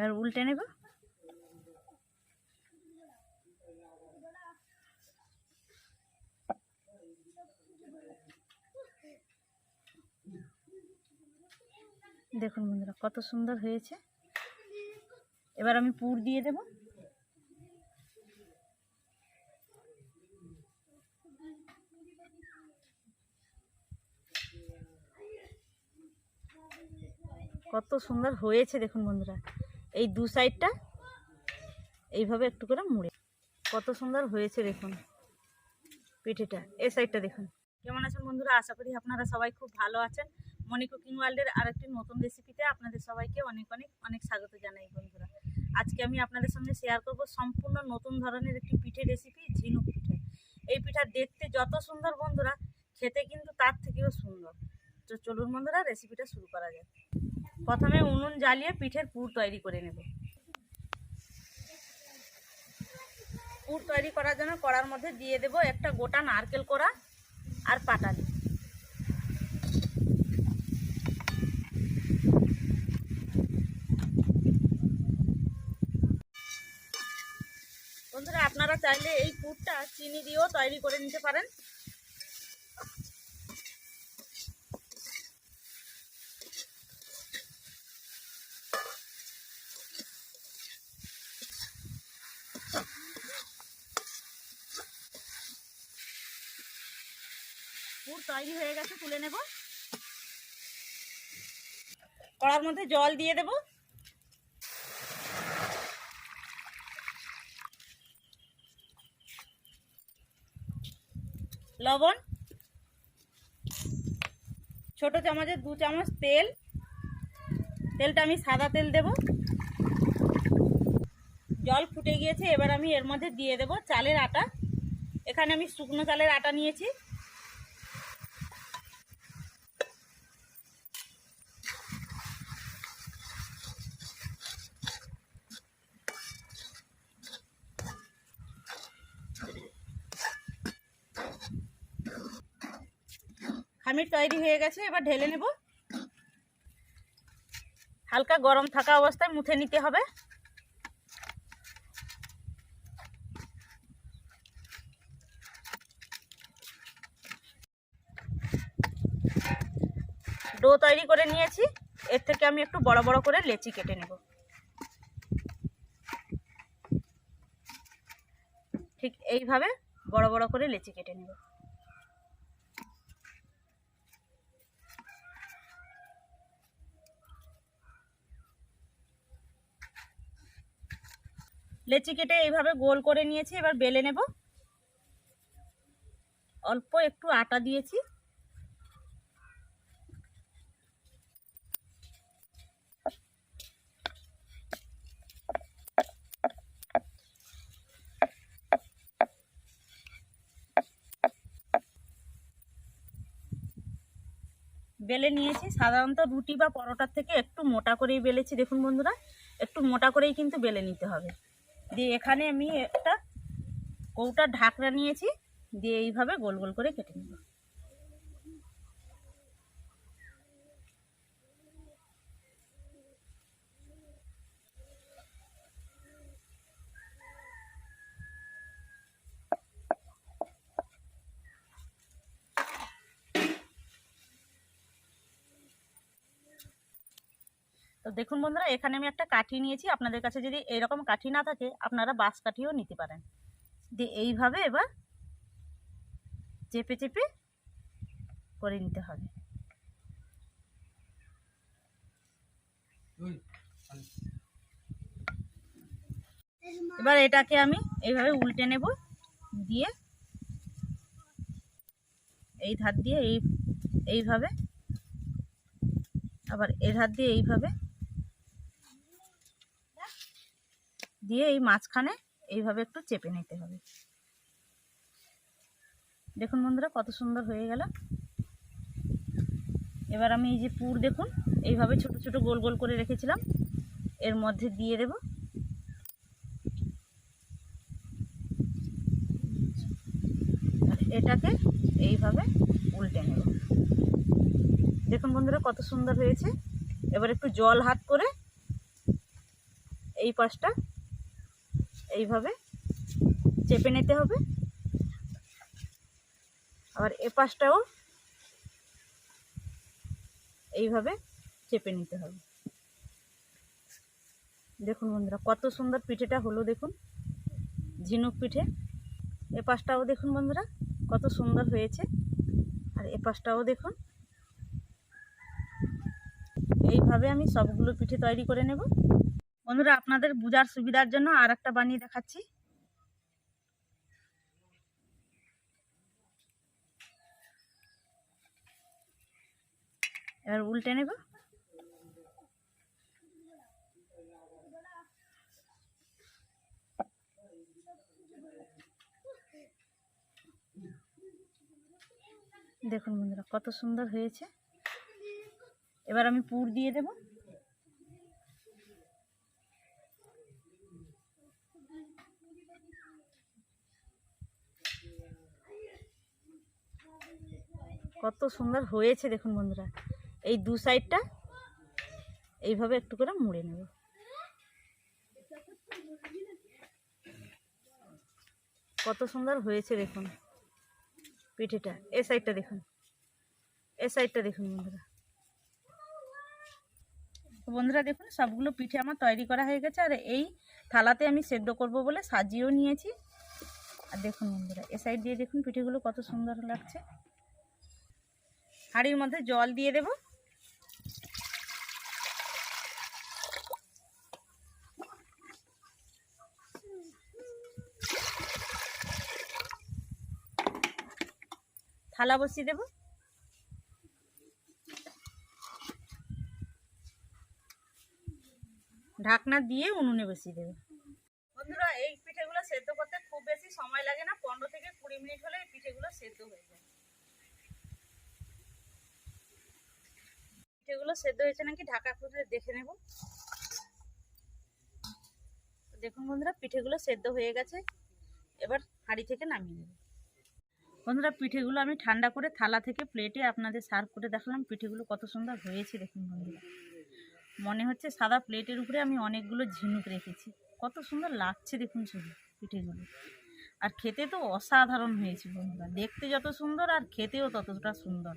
এবার উল্টে নেব। দেখুন বন্ধুরা, কত সুন্দর হয়েছে। এবার আমি পুর দিয়ে দেব। কত সুন্দর হয়েছে, দেখুন বন্ধুরা। এই দু সাইডটা এইভাবে একটু করে মুড়ে। কত সুন্দর হয়েছে দেখুন পিঠেটা। এই সাইডটা দেখুন। কেমন আছেন বন্ধুরা? আশা করি আপনারা সবাই খুব ভালো আছেন। মনি কুকিং ওয়ার্ল্ডের আরেকটি নতুন রেসিপিতে আপনাদের সবাইকে অনেক অনেক অনেক স্বাগত জানাই বন্ধুরা। আজকে আমি আপনাদের সঙ্গে শেয়ার করব সম্পূর্ণ নতুন ধরনের একটি পিঠে রেসিপি ঝিনুক পিঠে। এই পিঠা দেখতে যত সুন্দর বন্ধুরা, খেতে কিন্তু তার থেকেও সুন্দর। তো চলুন বন্ধুরা রেসিপিটা শুরু করা যাক। প্রথমে উনুন জ্বালিয়ে পিঠের পুর তৈরি করে নেব। পুর তৈরি করার জন্য কড়ার মধ্যে দিয়ে দেব একটা গোটা নারকেল কোড়া আর পাটালি। বন্ধুরা, আপনারা চাইলে এই পুরটা চিনি দিয়েও তৈরি করে নিতে পারেন। পুর তৈরি হয়ে গেছে, তুলে নেব। কড়ার মধ্যে জল দিয়ে দেব। লবণ, ছোট চামচের দু চামচ তেল। তেলটা আমি সাদা তেল দেব। জল ফুটে গিয়েছে, এবার আমি এর মধ্যে দিয়ে দেব চালের আটা। এখানে আমি শুকনো চালের আটা নিয়েছি। খামির তৈরি হয়ে গেছে, এবার ঢেলে নেব। হালকা গরম থাকা অবস্থায় মুথে নিতে হবে। ডো তৈরি করে নিয়েছি, এর থেকে আমি একটু বড় বড় করে লেচি কেটে নেব। ঠিক এইভাবে বড় বড় করে লেচি কেটে নেব। লেচি কেটে এইভাবে গোল করে নিয়েছি, এবার বেলে নেব। অল্প একটু আটা দিয়েছি। বেলে নিয়েছি। সাধারণত রুটি বা পরোটার থেকে একটু মোটা করেই বেলেছি, দেখুন বন্ধুরা, একটু মোটা করেই কিন্তু বেলে নিতে হবে। দিয়ে এখানে আমি একটা কৌটার ঢাকরা নিয়েছি দিয়ে এইভাবে গোল গোল করে কেটে নেব। তো দেখুন বন্ধুরা এখানে আমি একটা কাঠি নিয়েছি। আপনাদের কাছে যদি এরকম কাঠি না থাকে আপনারা বাঁশ কাঠিও নিতে পারেন। দিয়ে এইভাবে এবার চেপে চেপে করে নিতে হবে। এবার এটাকে আমি এইভাবে উল্টে নেব দিয়ে এই ধার দিয়ে এই এইভাবে আবার এর ধার দিয়ে এইভাবে দিয়ে এই মাঝখানে এইভাবে একটু চেপে নিতে হবে। দেখুন বন্ধুরা, কত সুন্দর হয়ে গেল। এবার আমি এই যে পুর দেখুন, এইভাবে ছোট ছোট গোল গোল করে রেখেছিলাম। এর মধ্যে দিয়ে দেব। এটাকে এইভাবে উল্টে নেব। দেখুন বন্ধুরা, কত সুন্দর হয়েছে। এবার একটু জল হাত করে এই পাশটা এইভাবে চেপে নিতে হবে। আবার এ পাশটাও এইভাবে চেপে নিতে হবে। দেখুন বন্ধুরা, কত সুন্দর পিঠেটা হলো দেখুন। ঝিনুক পিঠে। এ পাশটাও দেখুন বন্ধুরা, কত সুন্দর হয়েছে। আর এ পাশটাও দেখুন। এইভাবে আমি সবগুলো পিঠে তৈরি করে নেব। বন্ধুরা, আপনাদের বোঝার সুবিধার জন্য আর একটা বানিয়ে দেখাচ্ছি। এবার উল্টে নেব। দেখুন বন্ধুরা, কত সুন্দর হয়েছে। এবার আমি পুর দিয়ে দেব। কত সুন্দর হয়েছে দেখুন বন্ধুরা। এই দু সাইডটা এইভাবে একটু করে মুড়ে নেব। কত সুন্দর হয়েছে দেখুন পিঠেটা। এ সাইডটা দেখুন। এ সাইডটা দেখুন বন্ধুরা। বন্ধুরা দেখুন, সবগুলো পিঠে আমার তৈরি করা হয়ে গেছে, আর এই থালাতে আমি সেদ্ধ করব বলে সাজিয়েও নিয়েছি। আর দেখুন বন্ধুরা, এ সাইড দিয়ে দেখুন পিঠেগুলো কত সুন্দর লাগছে। হাঁড়ির মধ্যে জল দিয়ে দেব। থালা বসিয়ে দেব। ঢাকনা দিয়ে উনুনে বসিয়ে দেবে। বন্ধুরা, এই পিঠেগুলো সেদ্ধ করতে খুব বেশি সময় লাগে না। পনেরো থেকে কুড়ি মিনিট হলে এই পিঠেগুলো সেদ্ধ হয়ে যায়। পিঠেগুলো সেদ্ধ হয়েছে নাকি ঢাকা খুলে দেখে নেব। দেখুন বন্ধুরা, পিঠেগুলো সেদ্ধ হয়ে গেছে। এবার হাঁড়ি থেকে নামিয়ে নেব। বন্ধুরা, পিঠেগুলো আমি ঠান্ডা করে থালা থেকে প্লেটে আপনাদের সার্ভ করে দেখালাম পিঠেগুলো কত সুন্দর হয়েছে, দেখুন বন্ধুরা। মনে হচ্ছে সাদা প্লেটের উপরে আমি অনেকগুলো ঝিনুক রেখেছি। কত সুন্দর লাগছে, দেখুন শুধু পিঠেগুলো। আর খেতে তো অসাধারণ হয়েছে বন্ধুরা। দেখতে যত সুন্দর আর খেতেও ততটা সুন্দর।